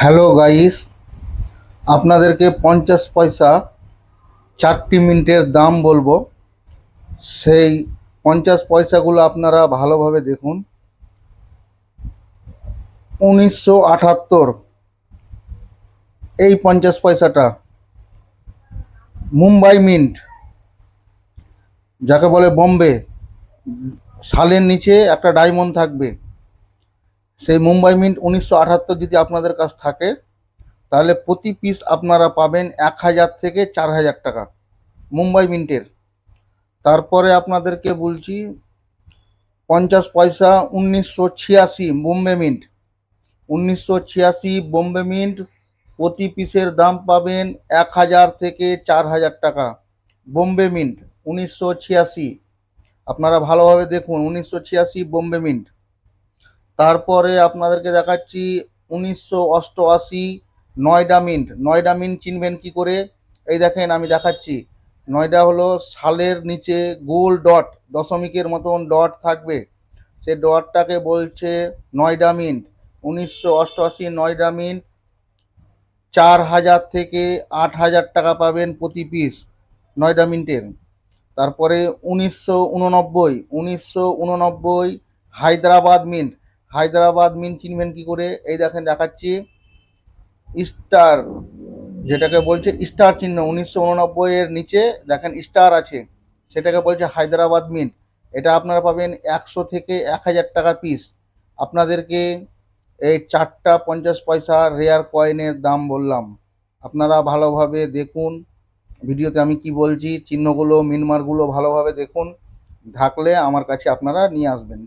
Hello guys, আপনাদেরকে পঞ্চাশ পয়সা চারটি মিনিটের দাম বলব। সেই পঞ্চাশ পয়সাগুলো আপনারা ভালোভাবে দেখুন। উনিশশো আটাত্তর, এই পঞ্চাশ পয়সাটা। মুম্বাই মিন্ট, যাকে বলে বোম্বে সালের নিচে একটা ডায়মন্ড থাকবে। সেই মুম্বাই মিন্ট উনিশশো আটাত্তর যদি আপনাদের কাছ থাকে, তাহলে প্রতি পিস আপনারা পাবেন এক হাজার থেকে চার হাজার টাকা মুম্বাই মিন্টের। তারপরে আপনাদেরকে বলছি, পঞ্চাশ পয়সা উনিশশো ছিয়াশি বোম্বে মিন্ট। উনিশশো ছিয়াশি বোম্বে মিন্ট প্রতি পিসের দাম পাবেন এক হাজার থেকে চার হাজার টাকা বোম্বে মিন্ট, উনিশশো ছিয়াশি। আপনারা ভালোভাবে দেখুন, উনিশশো ছিয়াশি বোম্বে মিন্ট। তারপরে আপনাদেরকে দেখাচ্ছি উনিশশো অষ্টআশি নয়ডা মিন্ট। নয়ডা মিন্ট চিনবেন কি করে? এই দেখেন আমি দেখাচ্ছি। নয়ডা হলো সালের নিচে গোল ডট, দশমিকের মতন ডট থাকবে। সে ডটটাকে বলছে নয়ডা মিন্ট। উনিশশো অষ্টআশি নয়ডা মিন্ট চার হাজার থেকে আট হাজার টাকা পাবেন প্রতি পিস নয়ডা মিন্টের। তারপরে উনিশশো উননব্বই উনিশশো উননব্বই হায়দ্রাবাদ মিন্ট। হায়দ্রাবাদ, মিন চিনবেন কি করে? এই দেখেন দেখাচ্ছি। স্টার, যেটাকে বলছে স্টার চিহ্ন, উনিশশো উননব্বই এর নিচে দেখেন স্টার আছে। সেটাকে বলছে হায়দ্রাবাদ মিন। এটা আপনারা পাবেন একশো থেকে এক হাজার টাকা পিস। আপনাদেরকে এই চারটা পঞ্চাশ পয়সা রেয়ার কয়েনের দাম বললাম। আপনারা ভালোভাবে দেখুন। ভিডিওতে আমি কি বলছি, চিহ্নগুলো, মিনমারগুলো ভালোভাবে দেখুন। থাকলে আমার কাছে আপনারা নিয়ে আসবেন।